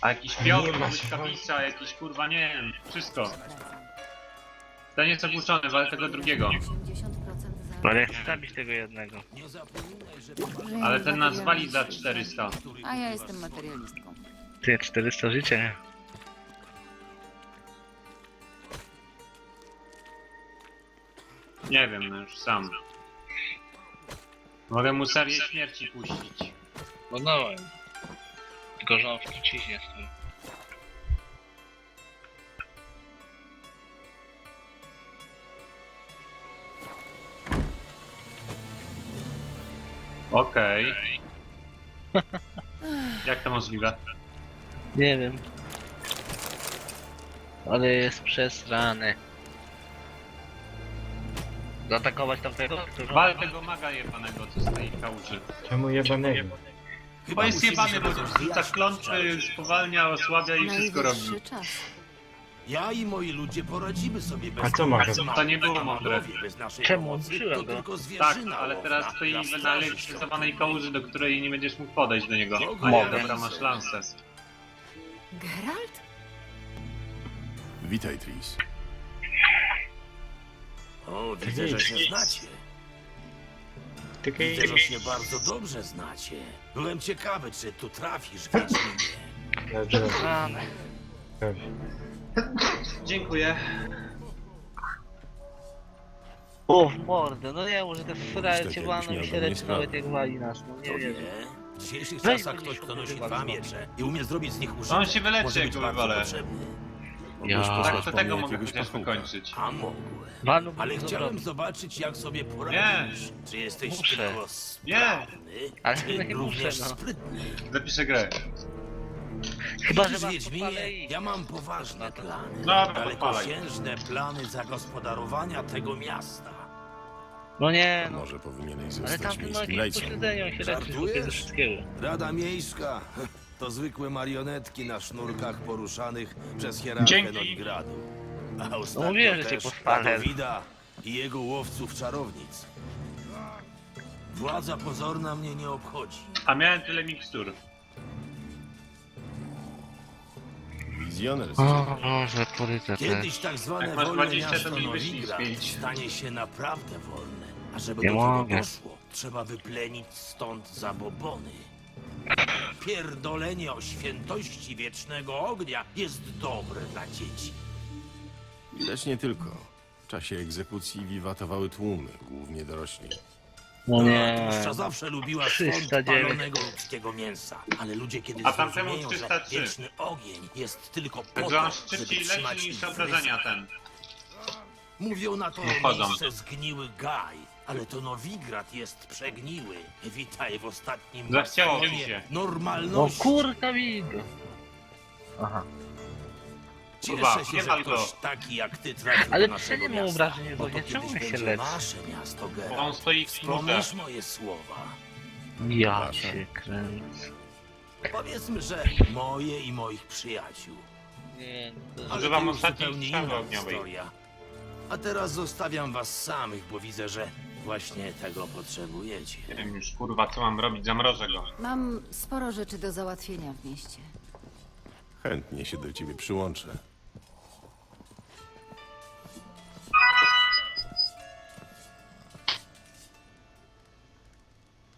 A jakiś piotr, Nie ma błyskawica, jakiś kurwa nie wiem, wszystko. Ten jest ogłuszony, ale tego drugiego. 80% No ale chcę zabić tego jednego. Ale ten nas wali za 400. A ja jestem materialistką. Ty, 400 życia, nie? Nie wiem, no już sam. Mogę mu serię śmierci puścić. No dałem. Tylko, że on w truciźnie stoi. Okej. Jak to możliwe? Nie wiem. Ale jest przesrany. Zaatakować tamtego? Wal tego maga jebanego, co z tej kałuży. Czemu jebanego? Bo jest jebany, bo rzuca klątwy, spowalnia, osłabia i wszystko robi. Najwyższy czas. Ja i moi ludzie poradzimy sobie bez A co ma? To nie było mądre. Bez naszej Czemu? pomocy go. tylko Tak, zwierzyna ale łowna teraz stoi w straży naelektryzowanej kałuży, do której nie będziesz mógł podejść do niego. A Mogę. nie, dobra, masz lansę. Geralt? Witaj, Tris. O, widzę, że się znacie. Tylko Widzę, że się bardzo dobrze znacie. Byłem ciekawy, czy tu trafisz, Wiedźminie. Dobrze, Przesrany. dobrze. Dziękuję. O, w mordę, no nie, może te frajer cię jakbyś walną miał i do się leczy nawet jak wali nas, no To nie wie, wiem. w dzisiejszych Weź czasach mnie ktoś, kto nosi dwa miecze i umie zrobić z nich użytek, No on się wyleczy, może jak być go bardzo wywalę. potrzebny. Ja- posłać Tak, to po tego mnie mogę jakiegoś chociaż wykończyć. A mogłem. Walną Ale go chciałem zobaczyć, jak sobie poradzisz. Czy jesteś Muszę. tylko Nie. sprawny, Ale czy nie również muszę, no. sprytny. Zapiszę grę. Chyba, że Widzisz, was Wiedźminie, podpalę i... ja mam poważne plany. Dobra, podpalaj. Dalekosiężne plany zagospodarowania tego miasta. No nie, no. może powinieneś Ale zostać ma miejskim jakieś lejcem. posiedzenie, on się leczy Żartujesz? ze wszystkiego. Rada Miejska to zwykłe marionetki na sznurkach poruszanych przez hierarchę Dzięki. Nowigradu. A No ostatnio mówiłem, że cię też pochwalę. Radowida i jego łowców czarownic. Władza pozorna mnie nie obchodzi. A miałem tyle mikstur. Wizjoner. O Boże. Kiedyś tak zwane Jak masz wolne 20, miasto to mi wyślij z Nowigrad stanie się naprawdę wolne. A żeby Nie do mogę. tego doszło, trzeba wyplenić stąd zabobony. Pierdolenie o świętości wiecznego ognia jest dobre dla dzieci. Widać nie tylko. W czasie egzekucji wiwatowały tłumy, głównie dorośli. No nie. Tłuszcza zawsze lubiła 309. palonego ludzkiego mięsa. Ale ludzie kiedy A zrozumieją, że 303. wieczny ogień jest tylko po Także on to, żeby szybciej trzymać leci niż ich w obrażenia ryzach. ten. Mówią na to Wychodzą. miejsce zgniły gaj, ale to Nowigrad jest przegniły. Witaj w ostatnim Zachciało mi bastionie się. No normalności. kurka widzę. Aha. Kurwa, Cieszę się, nie że ktoś go. taki jak ty trafił Ale do naszego przecież nie ma miasta, obrażeń, bo bo to nie czemu się będzie leczy? nasze miasto, Bo Geralt. on stoi w. Wspomnisz moje słowa. Ja się kręcę. Powiedzmy, że moje i moich przyjaciół. Nie, to... Ale Używam to już ostatniej zupełnie strzały inna ogniowej. historia. A teraz zostawiam was samych, bo widzę, że właśnie tego potrzebujecie. Nie wiem już kurwa co mam robić, zamrożę go. Mam sporo rzeczy do załatwienia w mieście. Chętnie się do ciebie przyłączę.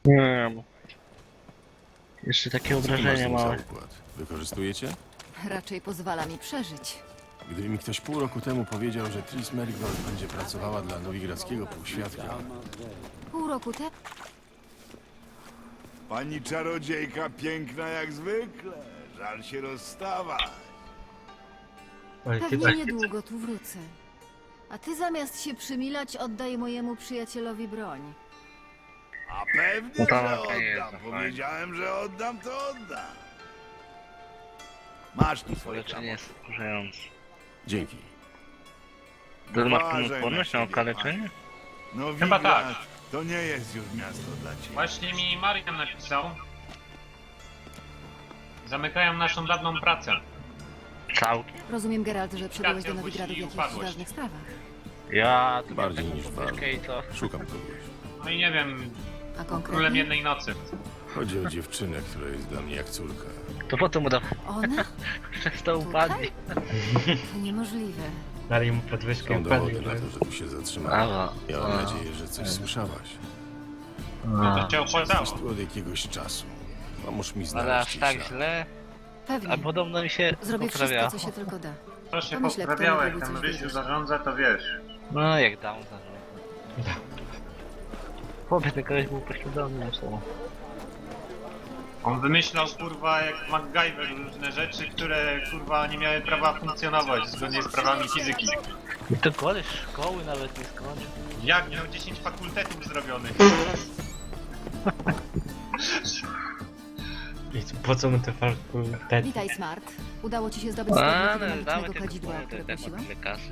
Nie wiem. Jeszcze takie obrażenia układ? Wykorzystujecie? Raczej pozwala mi przeżyć. Gdyby mi ktoś pół roku temu powiedział, że Tris Merigold będzie pracowała dla nowigradzkiego półświadka, Pół roku temu Pani czarodziejka piękna jak zwykle. Żal się rozstawać. Pewnie tak, niedługo tu wrócę. A ty zamiast się przymilać, oddaj mojemu przyjacielowi broń. A pewnie, No że jest, oddam. fajnie. Powiedziałem, że oddam, to oddam. Masz tu swoje Leczenie jest wkurzające. Dzięki. To masz Uważaj na odporność na siebie, okaleczenie? No Chyba tak. To nie jest już miasto dla ciebie. Właśnie mi Marian napisał. Zamykają naszą dawną pracę. Całkiem? Rozumiem, Geralt, że przybyłeś do Nowigradu w opuścili jakichś upadłość. ważnych sprawach. Ja... to Bardziej niż taką ważne. fotkę i co? Szukam kogoś. No i nie wiem, A królem konkretnie? jednej nocy. Chodzi o dziewczynę, która jest dla mnie jak córka. To po co mu dał? Ona? Przez to upadnie. To niemożliwe. Dali mu podwyżkę Są i dowody na to, że tu się zatrzymałeś. Awa. Ja mam nadzieję, że coś słyszałaś. No to cię opłacało. Jesteś tu od jakiegoś czasu. Pomóż mi Ale znaleźć aż jej tak ślad. źle. Pewnie. A podobno mi się Zrobię wszystko, poprawiało. co się tylko da. To się Pomyślę, kto poprawiało, jak coś wiedzieć. zarządza, to wiesz. No jak dam za Chłopie, ten koleś był poświadomy są. On wymyślał kurwa jak MacGyver różne rzeczy, które kurwa nie miały prawa funkcjonować zgodnie z prawami fizyki. I to koleś szkoły nawet nie skończył. Jak miał 10 fakultetów zrobionych? I po co mu te fakultety? Witaj, Smart. Udało ci się zdobyć mętnego tylko kadzidła, które te- kasy.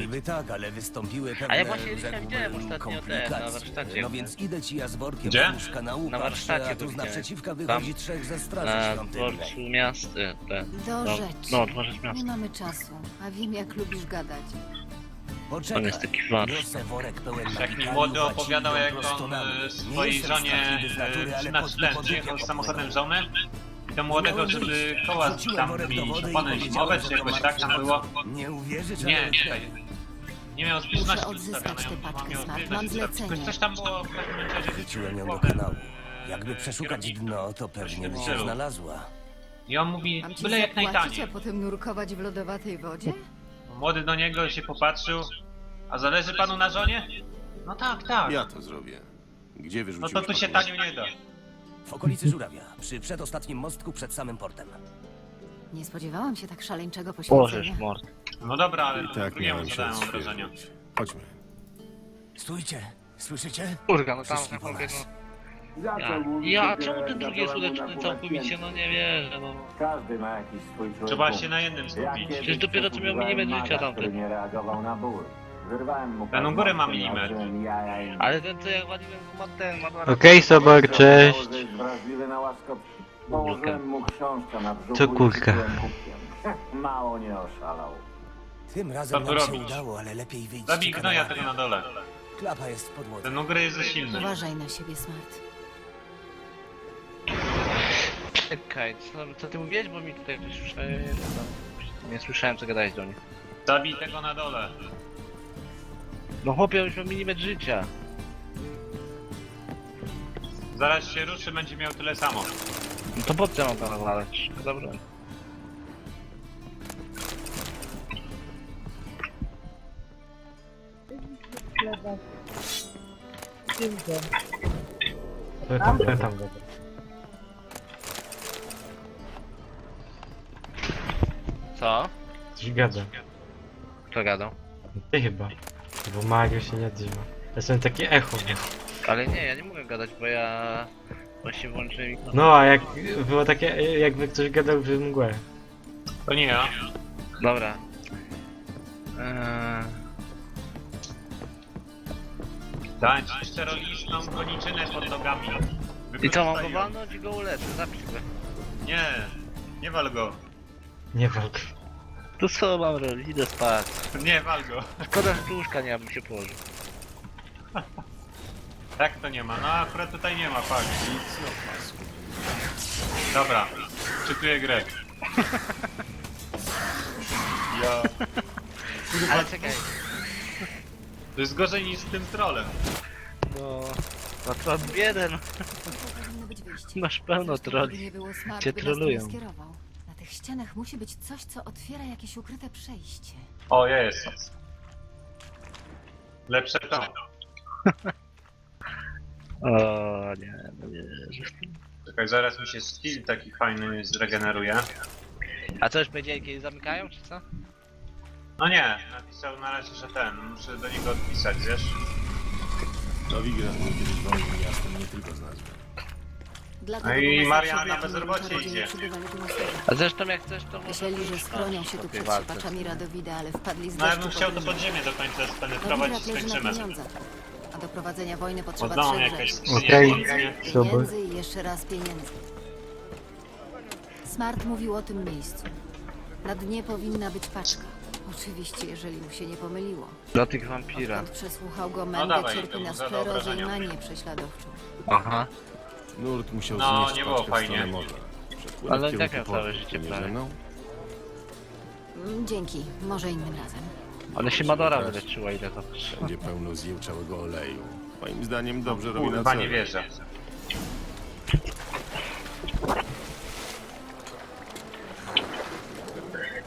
Niby tak, ale wystąpiły pewne, A ja właśnie rzekłbym, widziałem ostatnio ten, na warsztacie. No więc idę ci ja z workiem Gdzie? łóżka na Na warsztacie a tu z go widziałem. naprzeciwka wychodzi trzech ze straży Na świątynnej. dworcu miast... Te, Do no, rzeczy. no, dworzec Nie mamy czasu, a wiem, jak lubisz gadać. Poczekaj, On jest taki warsz. niosę worek pełen Jak mi młody opowiadał idą jak prosto on na mnie. e, Nie swojej jestem żonie straszliwy z natury, e, ale znaczy pod ten, dupą przyjechał z samochodem żony i do młodego, żeby koła Wrzuciłem tam worek do mi wody i powiedziałem, że to jakoś tak tam było. Nie uwierzysz, Nie, ale czekaj. Nie miał zbytności Muszę odzyskać ustawionej, tę on paczkę, miał Smart. Mam ustawionej. zlecenie. Jakoś Coś tam było w każdym. Wrzuciłem ją do kanału. e, Jakby przeszukać dno, to pewnie by się znalazła. I on mówi, Mam ci byle jak zapłacić, najtaniej. a potem nurkować w lodowatej wodzie? Młody do niego się popatrzył. A zależy panu na żonie? No tak, tak. Ja to zrobię. Gdzie No wyrzuciłeś to tu się tanio nie da. W okolicy Żurawia, przy przedostatnim mostku przed samym portem. Nie spodziewałam się tak szaleńczego Bożeż poświęcenia. mord. No dobra, ale I to tak drugiemu miałem się zadałem obrażenia. odświeżyć. Chodźmy. Stójcie, słyszycie? Kurka, no tam po nas. no. Ja, ja, czemu ten drugi jest uleczony całkowicie? No nie wierzę, no. Każdy ma jakiś swój człowiek. Trzeba się na jednym skupić. Przecież dopiero co miał milimetr życia tamten. Nie reagował na ból. Wyrwałem mu góry ma paznokcie, milimetr. Ale ten co ja waliłem, to ma ten, ma dwa Okej, Sobor, cześć. Wrażliwy na. Położyłem mu książkę na brzuchu Co i kurka? rzuciłem kubkiem. Mało nie oszalał. Tym razem nam się robić? udało, ale lepiej wyjść Zabij gnoja tego na dole. Klapa jest w podłodze. Ten u góry jest za silny. Uważaj na siebie, Smart. Czekaj, co, co ty mówiłeś, bo mi tutaj ktoś prze... Nie słyszałem co gadałeś do nich. Zabij tego na dole. No chłopie, już mam milimetr życia. Zaraz się ruszy, będzie miał tyle samo. No to co ja mam to nawalać? Dobrze. To tam, to tam. Co? Coś gada. Kto gadał? Ty chyba. Bo Mario się nie odzywa. Ja sobie takie echo. Ale nie, ja nie mogę gadać, bo ja... Właśnie włączyłem mikrofon. No, a jak było takie, jakby ktoś gadał w mgłę. To nie ja. Dobra. Eee... Dać czterolistną koniczynę pod nogami. I co, mam go Wykorzystaj ją. walnąć i go uleczę, zapisz go. Nie, nie wal go. Nie walk. To co mam robić? Idę spać. Nie wal go. Szkoda, że tu łóżka nie abym się położył. Tak to nie ma. No akurat tutaj nie ma, fakt. Dobra, czytuję grę. Ja. Ale czekaj. To jest gorzej niż z tym trolem. No... No to jeden. Powinno być wyjście. Masz pełno Zresztą, troli. gdyby nie było Smart, Cię by nas tu trolują. skierował. Na tych ścianach musi być coś, co otwiera jakieś ukryte przejście. O, jest. Lepsze to. O nie, no nie wierzę. Czekaj, zaraz mi się skill taki fajny zregeneruje. A co już powiedzieli, kiedy zamykają, czy co? No nie, napisał na razie, że ten. Muszę do niego odpisać, wiesz? Nowigrad był kiedyś wolnym miastem, nie tylko z nazwy. Dlatego No i zawsze na bezrobocie idzie. A zresztą jak chcesz, to Myśleli, że schronią się tu przed walce. sipaczami Radowida, ale wpadli z No ja deszczu bym chciał to pod ziemię. podziemie do końca spenetrować i leży na skończymy. pieniądzach. Do prowadzenia wojny potrzeba domu trzech jakaś rzeczy. skrzynia Okej. Pieniędzy i jeszcze raz pieniędzy. Smart mówił o tym miejscu. Na dnie powinna być paczka. Oczywiście, jeżeli mu się nie pomyliło. Do tych wampira. Odkąd przesłuchał go No Mende, dawaj, cierpi na sklerozę i obrażenia. manię prześladowczą. Aha. Nurt musiał No, znieść nie było paczkę w fajnie. stronę morza. Przed Płynę w Ale tak miał całe życie Nie prawie. mną? Mm, Dzięki, może innym razem. Ale się Madora wyleczyła ile to Będzie pełno zjełczałego oleju. Moim zdaniem dobrze robi na Kurwa, nie wierzę.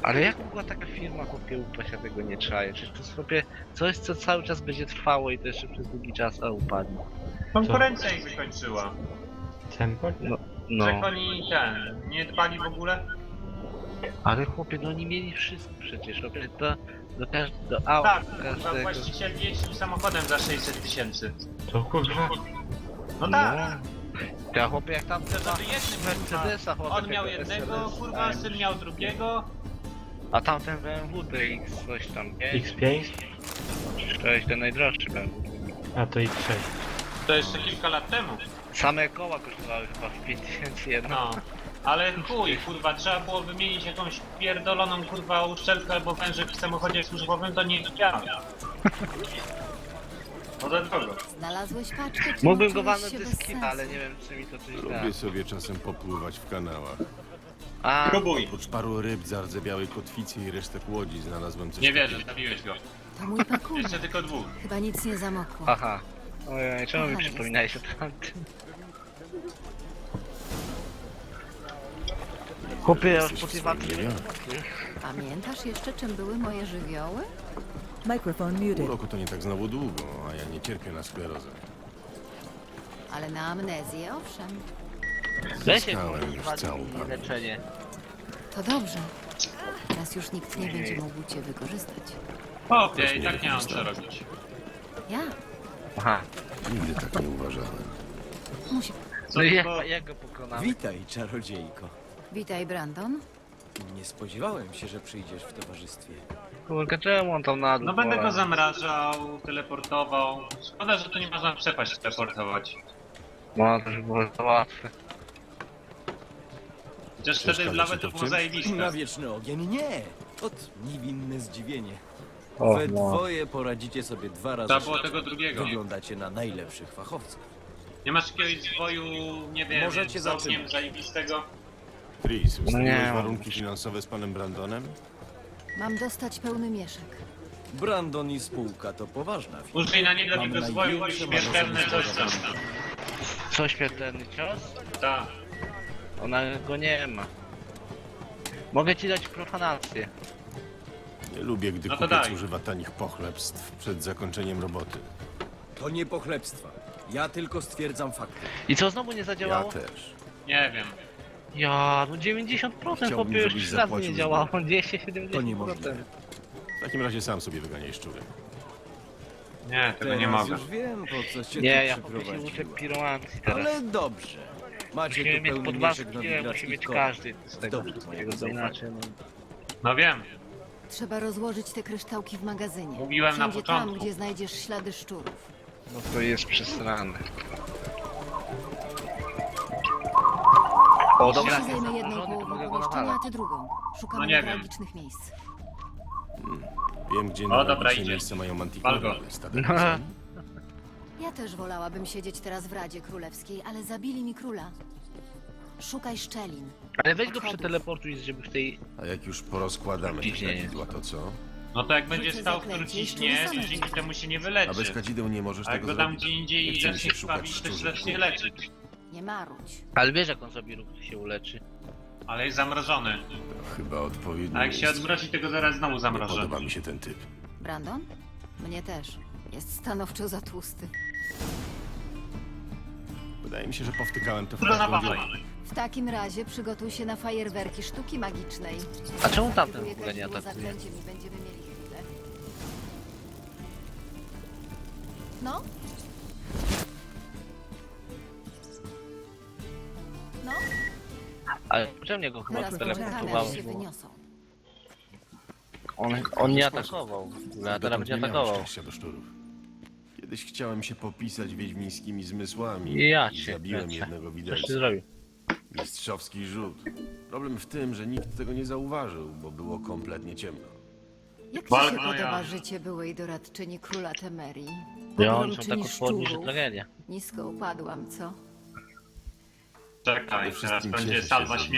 Ale jak mogła taka firma chłopie upaść, ja tego nie czaję? Przecież to jest chłopie coś, co cały czas będzie trwało i to jeszcze przez długi czas, a upadnie. Konkurencja ich wykończyła. Tempo? No. No. oni ten, nie dbali w ogóle? Ale chłopie, no oni mieli wszystko przecież, chłopie, to do do aut, Tak, kurwa, każdego. właściciel jeździł samochodem za 600 tysięcy. To kurwa. No tak. Ja chłopie, jak tam te To Mercedesa, chłopie, On miał tego jednego, SLS, kurwa, syn miał drugiego. A tamten BMW TX coś tam, nie? X5? To jest ten najdroższy BMW. A to X6. To jeszcze kilka lat temu. Same koła kosztowały chyba w 5000 jedno. No. Ale chuj, kurwa, trzeba było wymienić jakąś pierdoloną, kurwa, uszczelkę albo wężyk w samochodzie służbowym, to nie działa. No kogo? Znalazłeś paczkę, czy Mógłbym go nauczyłeś walnąć się ze bez skina, sensu? ale nie wiem czy mi to coś da. Lubię sobie czasem popływać w kanałach. A, Próbuj. Oprócz paru ryb, zardzewiałej kotwicy i resztek łodzi znalazłem coś Nie wierzę, takiego. zabiłeś go. To mój pakunek. Jeszcze tylko dwóch. Chyba nic nie zamokło. aha. Ojej, czemu mi przypominałeś o tamtym? Chłopie, ja już. Pamiętasz jeszcze, czym były moje żywioły? Microphone Pół muted. roku to nie tak znowu długo, a ja nie cierpię na sklerozę. Ale na amnezję, owszem. Weź Zyskałem już całą pamięć. leczenie. To dobrze. Teraz już nikt nie będzie mógł cię wykorzystać. Też i nie tak nie mam co robić. Ja? Aha. Nigdy tak nie uważałem. Musi... Co No i jak, jak go pokonamy? Witaj, czarodziejko. Witaj, Brandon. Nie spodziewałem się, że przyjdziesz w towarzystwie. Kurka, czemu on tam na dół No będę go zamrażał, teleportował. Szkoda, że tu nie można przepaść teleportować. No, to już było za łatwe. Chociaż wtedy Przeszkadza ci lawę to to w było czymś? zajebiste. Na wieczny ogień nie! Ot, niewinne zdziwienie. O, We no. dwoje poradzicie sobie dwa razy Trzeba było szybciej. tego drugiego. Wyglądacie na najlepszych fachowców. Nie masz jakiegoś zwoju, nie wiem, Możecie z ogniem zaczynać. zajebistego? Tris, ustaliłeś Nie. warunki finansowe z panem Brandonem? Mam dostać pełny mieszek. Brandon i spółka to poważna firma. Użyj na niego Mam takiego zwoju, największe śmiertelne marzenie coś tam. Co śmiertelny cios? Tak. Ona go nie ma. Mogę ci dać profanację. Nie lubię, gdy No to kupiec daj. używa tanich pochlebstw przed zakończeniem roboty. To nie pochlebstwa. Ja tylko stwierdzam fakty. I co, znowu nie Ja zadziałało? też. Nie wiem. Ja, no 90% Chciałbym, chłopie już żebyś trzy razy zapłacił nie za działało. to. 10, 70%. To niemożliwe. W takim razie sam sobie wyganiaj szczury. Nie, tego Teraz nie mogę. już wiem, po co cię Nie, tu ja chłopie się uczę przyprowadziłem. piromancji teraz. Ale dobrze. Macie Musimy tu mieć pełny mieszek musi mieć każdy z tego Dobrze, wszystkiego, bo zaufaj. inaczej no. No wiem. Trzeba rozłożyć te kryształki w magazynie. Mówiłem na Wszędzie tam, początku. gdzie znajdziesz ślady szczurów. No to jest przesrane. O, Ja dobra, się zajmę jedną założony, to połową mogę go nawalać. drugą. Szukamy No nie wiem. newralgicznych miejsc. Wiem, gdzie dobra, najbliższe idzie. miejsce mają Wal ale. Ja też wolałabym siedzieć teraz w Radzie Królewskiej, ale zabili mi króla. Szukaj szczelin. Ale weź go przeteleportuj, żeby w tej... A jak już porozkładamy te Ciśnienie. kadzidła, to co? No to jak będzie Rzucę stał, który zaklęcie i ciśnie, to same dzięki temu się nie A bez wyleczy. kadzideł nie możesz A jak tego go dam zrobić. gdzie indziej Nie i chce mi zacznie się szukać krwawić, to się szczurów. zacznie leczyć. Nie marudź. Ale wiesz jak on sobie ruch się uleczy. Ale jest zamrożony. To chyba odpowiednio A jak się odmrozi, to go zaraz znowu Nie zamrożę. podoba mi się ten typ. Brandon? Mnie też. Jest stanowczo za tłusty. Wydaje mi się, że powtykałem to w każdą. W takim razie przygotuj się na fajerwerki sztuki magicznej. A czemu tamten w ogóle nie atakuje? zaklęciem i będziemy mieli chwilę. No? Ale czemu mnie go chyba poczekamy, aż się wyniosą. On, on nie atakował w ogóle, a teraz Dotąd będzie nie miałem atakował. szczęścia do szczurów. Kiedyś chciałem się popisać wiedźmińskimi zmysłami I ja i cię zabiłem kręcę. jednego Coś zrobił. Mistrzowski rzut. Problem w tym, że nikt tego nie zauważył, bo było kompletnie ciemno. Jak ci się no podoba ja. życie byłej doradczyni króla Temerii? Ja on są tak odporni, że szczurów. tragedia. Nisko upadłam, co? Czekaj, teraz będzie salwa śmierci.